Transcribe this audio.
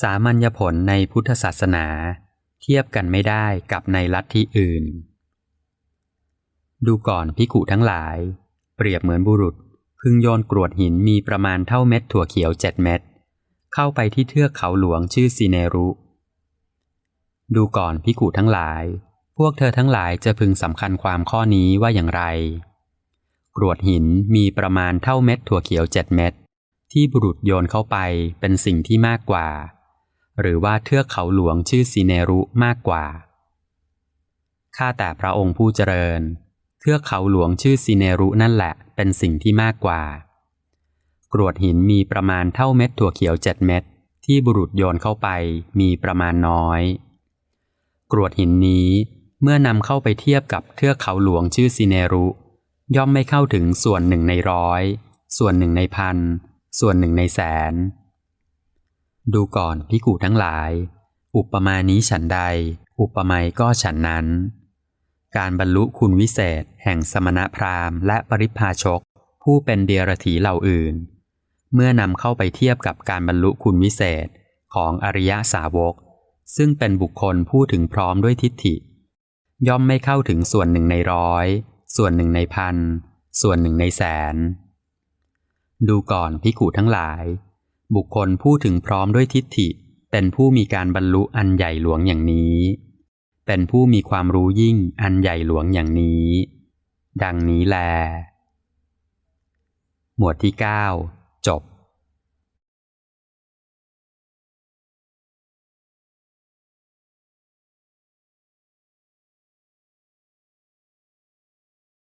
สามัญญผลในพุทธศาสนา เทียบกันไม่ได้กับในลัทธิอื่น ดูก่อนพิกุทั้งหลาย เปรียบเหมือนบุรุษพึงโยนกรวดหินมีประมาณเท่าเม็ดถั่วเขียวเจ็ดเม็ดเข้าไปที่เทือกเขาหลวงชื่อซีเนรุ ดูก่อนพิกุทั้งหลาย พวกเธอทั้งหลายจะพึงสำคัญความข้อนี้ว่าอย่างไร กรวดหินมีประมาณเท่าเม็ดถั่วเขียวเจ็ดเม็ดที่บุรุษโยนเข้าไปเป็นสิ่งที่มากกว่า หรือว่าเทือกเขาหลวงชื่อซีเนรุมากกว่า ข้าแต่พระองค์ผู้เจริญ เทือกเขาหลวงชื่อซีเนรุนั่นแหละเป็นสิ่งที่มากกว่า กรวดหินมีประมาณเท่าเม็ดถั่วเขียวเจ็ดเม็ดที่บุรุษโยนเข้าไปมีประมาณน้อย กรวดหินนี้เมื่อนำเข้าไปเทียบกับเทือกเขาหลวงชื่อซีเนรุ ย่อมไม่เข้าถึงส่วนหนึ่งในร้อย ส่วนหนึ่งในพัน ส่วนหนึ่งในแสน ดูก่อนพิกูทั้งหลาย อุปมานี้ฉันใด อุปไมยก็ฉันนั้น การบรรลุคุณวิเศษ แห่งสมณพราหมณ์และปริพาชก ผู้เป็นเดียรถีเหล่าอื่น เมื่อนำเข้าไปเทียบกับการบรรลุคุณวิเศษของอริยสาวก ซึ่งเป็นบุคคลผู้ถึงพร้อมด้วยทิฏฐิ ย่อมไม่เข้าถึงส่วนหนึ่งในร้อย ส่วนหนึ่งในพัน ส่วนหนึ่งในแสน ดูก่อนพิกูทั้งหลาย บุคคลผู้ถึงพร้อมด้วยทิฏฐิ เป็นผู้มีการบรรลุอันใหญ่หลวงอย่างนี้ เป็นผู้มีความรู้ยิ่งอันใหญ่หลวงอย่างนี้ ดังนี้แล หมวดที่ 9 จบ